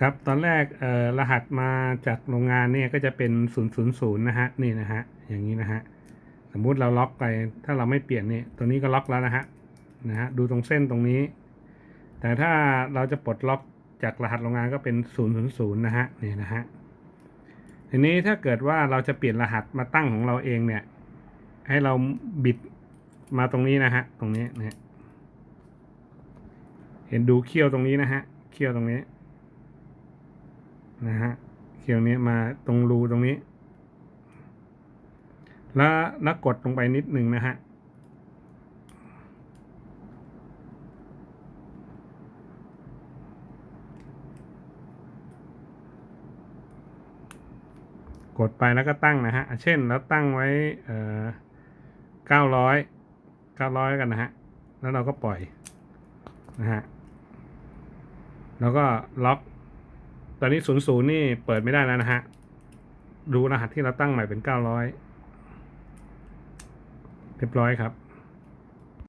ครับตอนแรกเอ่อรหัสมาจากโรงงานเนี่ยก็จะเป็น 000 นะฮะนี่นะฮะอย่างนี้นะฮะสมมุติเราล็อกไปถ้าเราไม่เปลี่ยนนี่ตัวนี้ก็ล็อกแล้วนะฮะนะฮะดูตรงเส้นตรงนี้ แต่ถ้าเราจะปลดล็อกจากรหัสโรงงานก็เป็น 000 นะฮะนี่นะฮะทีนี้ถ้าเกิดว่าเราจะเปลี่ยนรหัสมาตั้งของเราเองเนี่ย ให้เราบิดมาตรงนี้นะฮะตรงนี้เนี่ยเห็นดูเขี้ยวตรงนี้นะฮะเขี้ยวตรงนี้ นะฮะเขียวนี้มาตรงรูตรงนี้ แล้วแล้วกดลงไปนิดหนึ่งนะฮะกดไปแล้วก็ตั้งนะฮะ เช่นเราตั้งไว้เอ่อเก้าร้อยเก้าร้อยกันนะฮะ แล้วเราก็ปล่อยนะฮะ แล้วก็ล็อก ตอนนี้ศูนย์ศูนย์นี่เปิดไม่ได้แล้วนะฮะ ดูรหัสที่เราตั้งใหม่เป็นเก้าร้อยเรียบร้อยครับ